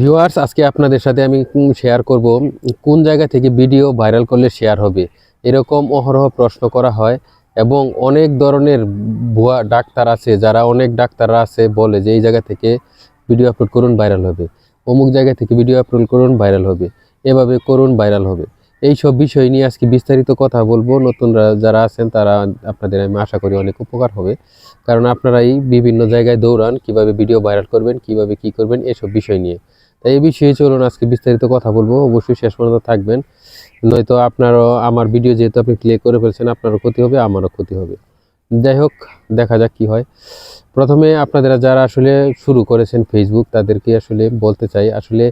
Viewers আজকে আপনাদের সাথে আমি শেয়ার করব কোন জায়গা থেকে ভিডিও ভাইরাল করলে শেয়ার হবে। এরকম অহরহ প্রশ্ন করা হয় এবং অনেক ধরনের ভুয়া ডাক্তার আছে, যারা অনেক ডাক্তাররা আছে বলে যে এই জায়গা থেকে ভিডিও আপলোড করুন ভাইরাল হবে। অমুক জায়গা থেকে ভিডিও আপলোড করুন ভাইরাল হবে। এভাবে করুন ভাইরাল হবে। এই সব বিষয় নিয়ে আজকে বিস্তারিত কথা বলব। নতুনরা যারা আছেন, তারা আপনাদের আমি আশা করি অনেক উপকার হবে। কারণ আপনারাই বিভিন্ন জায়গায় দৌড়ান, কীভাবে ভিডিও ভাইরাল করবেন, কীভাবে কি করবেন, এসব বিষয় নিয়ে। এই বিষয়ে চলুন আজকে বিস্তারিত কথা বলব। অবশ্যই শেষ পর্যন্ত থাকবেন। নয়তো আপনারও, আমার ভিডিও যেহেতু আপনি প্লে করে ফেলছেন, আপনারও ক্ষতি হবে, আমারও ক্ষতি হবে। যাই হোক, দেখা যাক কি হয়। প্রথমে আপনাদের যারা আসলে শুরু করেছেন ফেসবুক তাদেরকে আসলে বলতে চাই, আসলে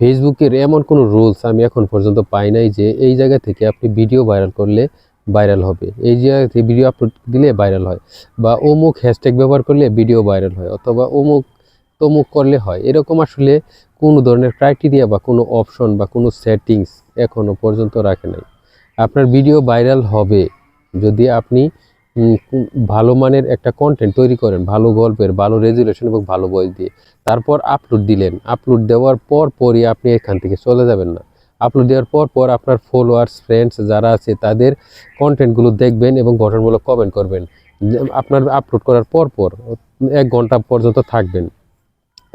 ফেসবুকের এমন কোনো রুলস আমি এখন পর্যন্ত পাই নাই যে এই জায়গা থেকে আপনি ভিডিও ভাইরাল করলে ভাইরাল হবে। এই জায়গা থেকে ভিডিও আপলোড দিলে ভাইরাল হয়। বা অমুক হ্যাশট্যাগ ব্যবহার করলে ভিডিও ভাইরাল হয়। অথবা অমুক তমুক করলে হয়। এরকম আসলে কোনো ধরনের ক্রাইটেরিয়া বা কোনো অপশন বা কোনো সেটিংস এখনও পর্যন্ত রাখে নাই। আপনার ভিডিও ভাইরাল হবে। যদি আপনি ভালো মানের একটা কন্টেন্ট তৈরি করেন, ভালো গল্পের, ভালো রেজুলেশন এবং ভালো বয়স দিয়ে, তারপর আপলোড দিলেন আপলোড দেওয়ার পর পরই আপনি এখান থেকে চলে যাবেন না। আপলোড দেওয়ার পর পর আপনার ফলোয়ার্স ফ্রেন্ডস যারা আছে, তাদের কন্টেন্টগুলো দেখবেন এবং গঠনমূলক কমেন্ট করবেন। আপনার আপলোড করার পর পর, এক ঘণ্টা পর্যন্ত থাকবেন।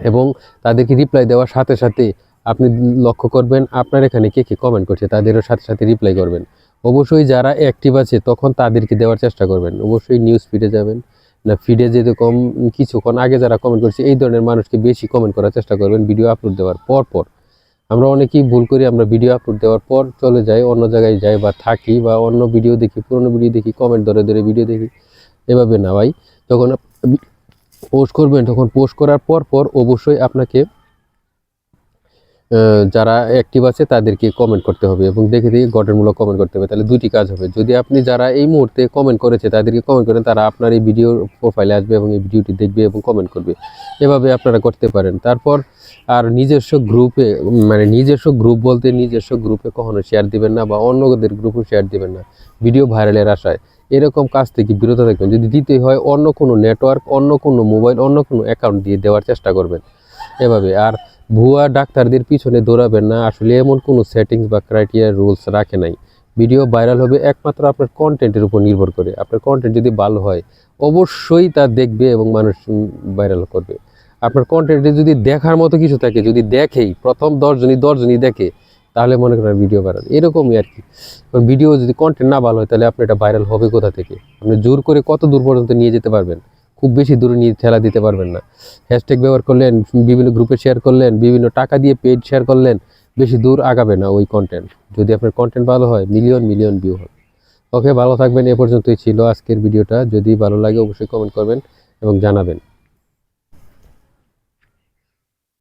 এবং তাদেরকে রিপ্লাই দেওয়ার সাথে সাথে আপনি লক্ষ্য করবেন আপনার এখানে কে কে কমেন্ট করছে, তাদেরও সাথে সাথে রিপ্লাই করবেন। অবশ্যই যারা অ্যাক্টিভ আছে, তখন তাদেরকে দেওয়ার চেষ্টা করবেন। অবশ্যই নিউজ ফিডে যাবেন। না ফিডে যেতে কম, কিছুক্ষণ আগে যারা কমেন্ট করছে, এই ধরনের মানুষকে বেশি কমেন্ট করার চেষ্টা করবেন ভিডিও আপলোড দেওয়ার পর পর। আমরা অনেকেই ভুল করি, আমরা ভিডিও আপলোড দেওয়ার পর চলে যাই, অন্য জায়গায় যাই বা থাকি বা অন্য ভিডিও দেখি, পুরোনো ভিডিও দেখি কমেন্ট ধরে ধরে ভিডিও দেখি। এভাবে না ভাই। যখন পোস্ট করবেন, তখন পোস্ট করার পর পর অবশ্যই আপনাকে যারা অ্যাক্টিভ আছে তাদেরকে কমেন্ট করতে হবে এবং দেখে দেখে গঠনমূলক কমেন্ট করতে হবে। তাহলে দুটি কাজ হবে। যদি আপনি যারা এই মুহূর্তে কমেন্ট করেছে তাদেরকে কমেন্ট করেন, তারা আপনার এই ভিডিও প্রোফাইলে আসবে এবং এই ভিডিওটি দেখবে এবং কমেন্ট করবে। এভাবে আপনারা করতে পারেন। তারপর আর নিজস্ব গ্রুপে মানে নিজস্ব গ্রুপ বলতে নিজস্ব গ্রুপে কখনো শেয়ার দিবেন না বা অন্যদের গ্রুপে শেয়ার দিবেন না। ভিডিও ভাইরালের আশায়। এরকম কাজ থেকে বিরত থাকবেন। যদি দিতে হয় অন্য কোনো নেটওয়ার্ক অন্য কোনো মোবাইল অন্য কোনো অ্যাকাউন্ট দিয়ে দেওয়ার চেষ্টা করবেন। এভাবে। আর ভুয়া ডাক্তারদের পিছনে দৌড়াবেন না। আসলে এমন কোনো সেটিংস বা ক্রাইটেরিয়া রুলস রাখে নাই। ভিডিও ভাইরাল হবে একমাত্র আপনার কন্টেন্টের উপর নির্ভর করে। আপনার কন্টেন্ট যদি ভালো হয়, অবশ্যই তা দেখবে এবং মানুষ ভাইরাল করবে। আপনার কন্টেন্টে যদি দেখার মতো কিছু থাকে, যদি দেখেই, প্রথম দশজনই দশজনই দেখে তাহলে মনে করেন ভিডিও ভাইরাল এরকমই আর কি। ভিডিও যদি কন্টেন্ট না ভালো হয়, তাহলে আপনার এটা ভাইরাল হবে কোথা থেকে? আপনি জোর করে কত দূর পর্যন্ত নিয়ে যেতে পারবেন? খুব বেশি দূরে নিয়ে ঠেলা দিতে পারবেন না। হ্যাশট্যাগ ব্যবহার করলেন, বিভিন্ন গ্রুপে শেয়ার করলেন, বিভিন্ন টাকা দিয়ে পেড শেয়ার করলেন, বেশি দূর আগাবে না ওই কন্টেন্ট যদি আপনার কন্টেন্ট ভালো হয় মিলিয়ন মিলিয়ন ভিউ হবে। ওকে ভালো থাকবেন, এ পর্যন্তই ছিল আজকের ভিডিওটা যদি ভালো লাগে, অবশ্যই কমেন্ট করবেন এবং জানাবেন।